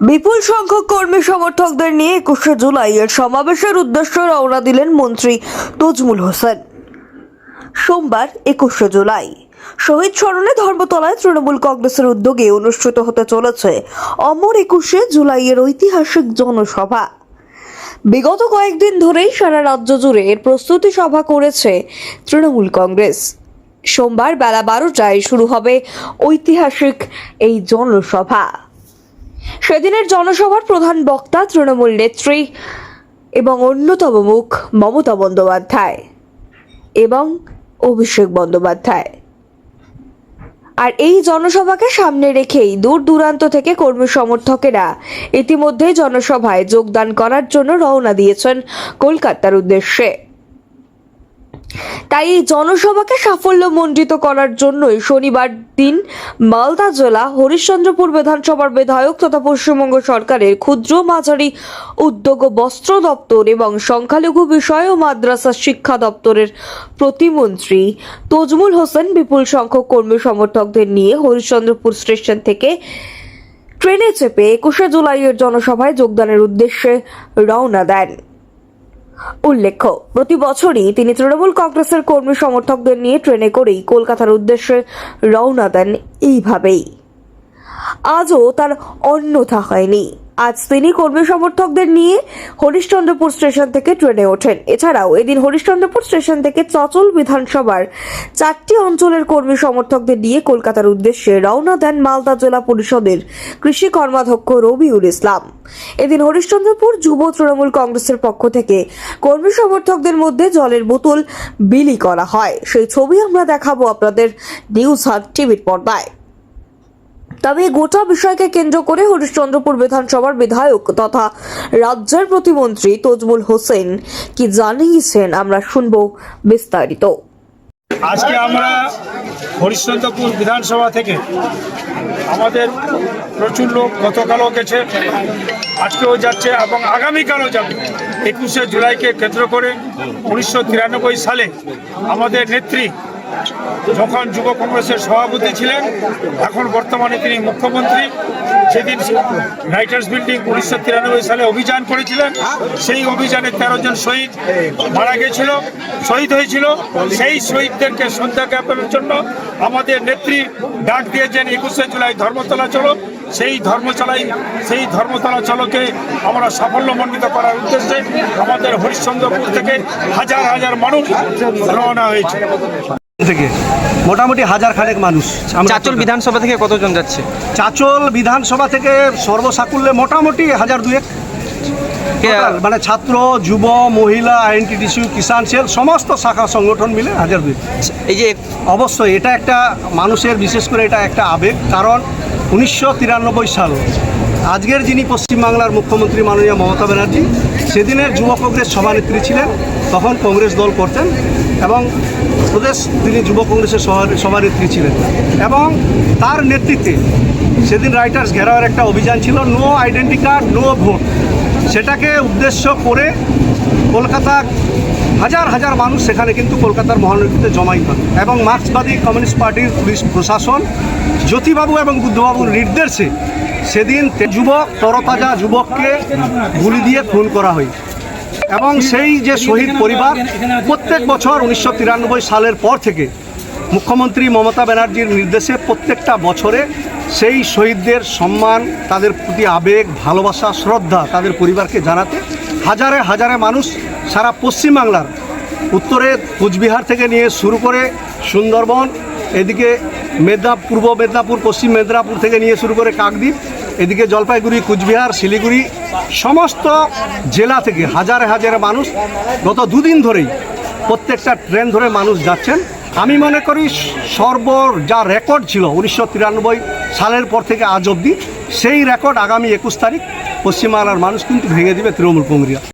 বিপুল সংখ্যক কর্মী সমর্থকদের নিয়ে একুশে জুলাই এর সমাবেশের উদ্দেশ্যে রওনা দিলেন মন্ত্রী তজমুল হোসেন। সোমবার একুশে জুলাই শহীদ স্মরণে ধর্মতলায় তৃণমূল কংগ্রেসের উদ্যোগে অনুষ্ঠিত হতে চলেছে অমর একুশে জুলাইয়ের ঐতিহাসিক জনসভা। বিগত কয়েকদিন ধরেই সারা রাজ্য জুড়ে এর প্রস্তুতি সভা করেছে তৃণমূল কংগ্রেস। সোমবার বেলা বারোটায় শুরু হবে ঐতিহাসিক এই জনসভা। সেদিনের জনসভার প্রধান বক্তা তৃণমূল নেত্রী এবং অন্যতম মুখ মমতা বন্দ্যোপাধ্যায় এবং অভিষেক বন্দ্যোপাধ্যায়। আর এই জনসভাকে সামনে রেখেই দূর দূরান্ত থেকে কর্মী সমর্থকেরা ইতিমধ্যেই জনসভায় যোগদান করার জন্য রওনা দিয়েছেন কলকাতার উদ্দেশ্যে। তাই এই জনসভাকে সাফল্যমণ্ডিত করার জন্যই শনিবার দিন মালদা জেলা হরিশ্চন্দ্রপুর বিধানসভার বিধায়ক তথা পশ্চিমবঙ্গ সরকারের ক্ষুদ্র মাঝারি উদ্যোগ বস্ত্র দপ্তর এবং সংখ্যালঘু বিষয় ও মাদ্রাসা শিক্ষা দপ্তরের প্রতিমন্ত্রী তজমুল হোসেন বিপুল সংখ্যক কর্মী সমর্থকদের নিয়ে হরিশ্চন্দ্রপুর স্টেশন থেকে ট্রেনে চেপে একুশে জুলাইয়ের জনসভায় যোগদানের উদ্দেশ্যে রওনা দেন। উল্লেখ্য, প্রতি বছরই তিনি তৃণমূল কংগ্রেসের কর্মী সমর্থকদের নিয়ে ট্রেনে করেই কলকাতার উদ্দেশ্যে রওনা দেন এইভাবেই। আজও তার অন্যথা হয়নি। আজ তিনি কর্মী সমর্থকদের নিয়ে হরিশ্চন্দ্রপুর স্টেশন থেকে ট্রেনে ওঠেন। এছাড়াও এদিন হরিশ্চন্দ্রপুর স্টেশন থেকে চচল বিধানসভার চারটি অঞ্চলের কর্মী সমর্থকদের নিয়ে কলকাতার উদ্দেশ্যে রওনা দেন মালদা জেলা পরিষদের কৃষি কর্মাধ্যক্ষ রবিউল ইসলাম। এদিন হরিশ্চন্দ্রপুর যুব তৃণমূল কংগ্রেসের পক্ষ থেকে কর্মী সমর্থকদের মধ্যে জলের বোতল বিলি করা হয়। সেই ছবি আমরা দেখাবো আপনাদের নিউজ হাট টিভির পর্দায়। তবে গোটা বিষয়কে কেন্দ্র করে হরিশ্চন্দ্রপুর বিধানসভার বিধায়ক তথা রাজ্যের প্রতিমন্ত্রী তজমুল হোসেন কি জানিয়েছেন আমরা শুনব বিস্তারিত। আজকে আমরা হরিশ্চন্দ্রপুর বিধানসভা থেকে আমাদের প্রচুর লোক গতকালও গেছে, আজকেও যাচ্ছে এবং আগামীকালও যাবে। একুশে জুলাইকে কেন্দ্র করে উনিশশো তিরানব্বই সালে আমাদের নেত্রী যখন যুব কংগ্রেসের সভাপতি ছিলেন, এখন বর্তমানে তিনি মুখ্যমন্ত্রী। সেদিন রাইটার্স বিল্ডিং উনিশশো তিরানব্বই সালে অভিযান করেছিলেন। সেই অভিযানে তেরো জন শহীদ মারা গেছিল, শহীদ হয়েছিল। সেই শহীদদেরকে শ্রদ্ধা জ্ঞাপনের জন্য আমাদের নেত্রী ডাক দিয়েছেন, একুশে জুলাই ধর্মতলা চলো। সেই ধর্মতলাই, সেই ধর্মতলা চলকে আমরা সাফল্যমণ্ডিত করার উদ্দেশ্যে আমাদের হরিশ্চন্দ্রপুর থেকে হাজার হাজার মানুষ রওনা হয়েছে। থেকে। মোটামুটি হাজার খানেক মানুষ। চাচল বিধানসভা থেকে কতজন যাচ্ছে? চাচল বিধানসভা থেকে সর্বসাকুল্যে মোটামুটি হাজার দুয়েক। মানে ছাত্র যুব মহিলা আইএনটিডিসি কিষাণ সেল সমস্ত শাখা সংগঠন মিলে হাজার দুই এই যে অবশ্যই এটা একটা মানুষের বিশেষ করে এটা একটা আবেগ কারণ উনিশশো তিরানব্বই সাল আজকের যিনি পশ্চিমবাংলার মুখ্যমন্ত্রী মাননীয় মমতা ব্যানার্জি সেদিনের যুব কংগ্রেস সভানেত্রী ছিলেন তখন কংগ্রেস দল করতেন এবং প্রদেশ তিনি যুব কংগ্রেসের সভা- সভানেত্রী ছিলেন। এবং তার নেতৃত্বে সেদিন রাইটার্স ঘেরাওয়ের একটা অভিযান ছিল, no identity card, no vote. সেটাকে উদ্দেশ্য করে কলকাতা হাজার হাজার মানুষ সেখানে কিন্তু কলকাতার মহানগরীতে জমাই হন এবং মার্ক্সবাদী কমিউনিস্ট পার্টির পুলিশ প্রশাসন, জ্যোতিবাবু এবং বুদ্ধবাবুর নির্দেশে সেদিন যুবক, তরতাজা যুবককে গুলি দিয়ে খুন করা হয়। এবং সেই যে শহীদ পরিবার, প্রত্যেক বছর উনিশশো তিরানব্বই সালের পর থেকে মুখ্যমন্ত্রী মমতা ব্যানার্জির নির্দেশে প্রত্যেকটা বছরে সেই শহীদদের সম্মান, তাদের প্রতি আবেগ, ভালোবাসা, শ্রদ্ধা তাদের পরিবারকে জানাতে হাজারে হাজারে মানুষ সারা পশ্চিমবাংলার উত্তরে কোচবিহার থেকে নিয়ে শুরু করে সুন্দরবন, এদিকে মেদিনা পূর্ব মেদিনীপুর, পশ্চিম মেদিনীপুর থেকে নিয়ে শুরু করে কাকদ্বীপ এদিকে জলপাইগুড়ি, কুচবিহার, শিলিগুড়ি, সমস্ত জেলা থেকে হাজারে হাজারে মানুষ গত দুদিন ধরেই প্রত্যেকটা ট্রেন ধরে মানুষ যাচ্ছেন। আমি মনে করি সর্ব যা রেকর্ড ছিল উনিশশো তিরানব্বই সালের পর থেকে আজ অবধি, সেই রেকর্ড আগামী একুশ তারিখ পশ্চিমবাংলার মানুষ কিন্তু ভেঙে দিবে তৃণমূল কংগ্রেস।